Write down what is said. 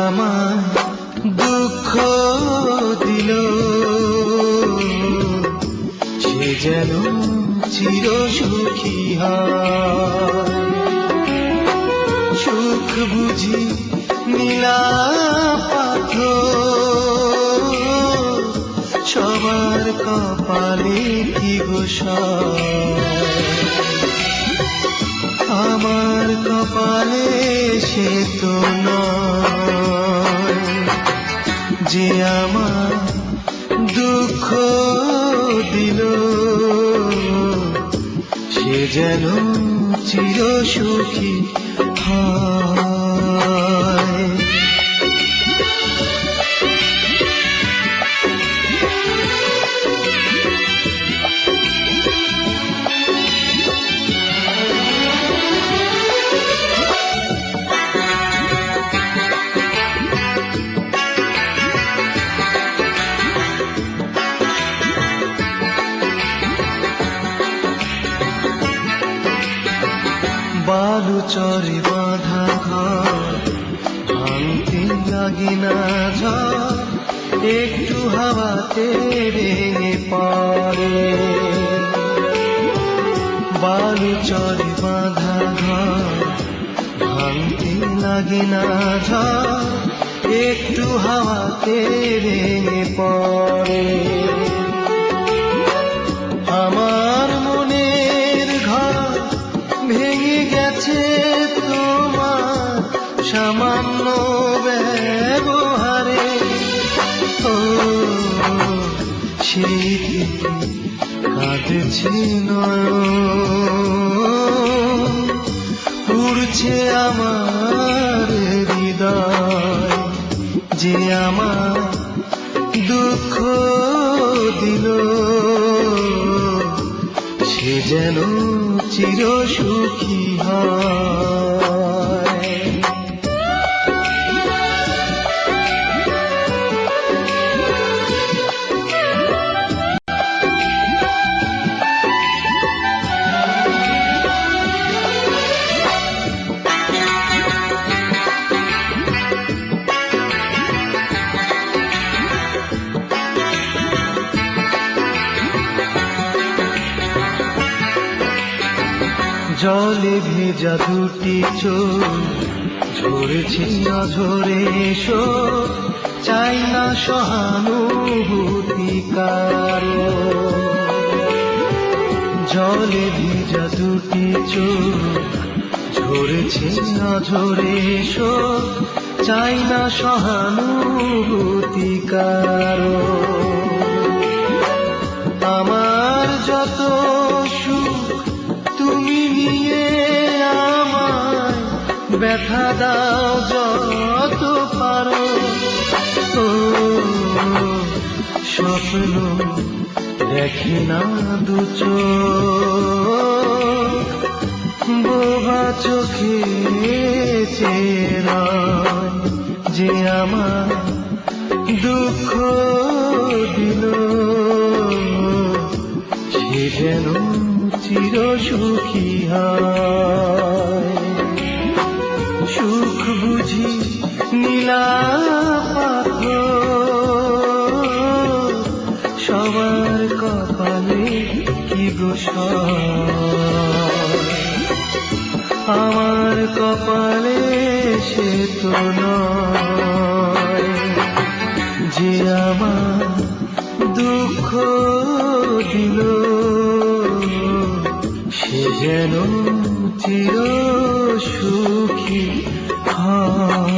আমার দুঃখ দিল, সে যেন চির সুখী সুখ বুঝি নীলা পাথর সবার কপালে কি গোসায় যে আমার দুঃখ দিল সে যেন চির সুখী হয়। বালু চরে বাঁধা ভাঙতে লাগে না ঝড়, একটু হাওয়াতে ভেঙে পড়ে বালু চরে বাঁধা ভাঙতে লাগে না ঝড়, একটু হাওয়াতে ভেঙে পড়ে সামান্য ব্যবহারে, ও, সেই কাঁদছে নয়ন। উড়ছে আমার হৃদয় যে আমার দুঃখ দিল। সে যেন চির সুখী হয়। জলে ভেজা দুটি চোখ ঝরেছে অঝরে এসো, চাই না সহানুভূতি কারও। জলে ভেজা দুটি চোখ ঝরেছে অঝরে এসো, চাই না সহানুভূতি কারও। ব্যথা দাও, যত পারো। ও, স্বপ্ন দেখে না দু বোবা চোখে চেরা যে আমার দুঃখ দিল, সে যেন চির সুখী হয়। বুঝি নীলা পাথর। সবার কপালে কি আমার কপালে সে তো নয়। যে আমার দুঃখ দিল যেন চির সুখী হয়।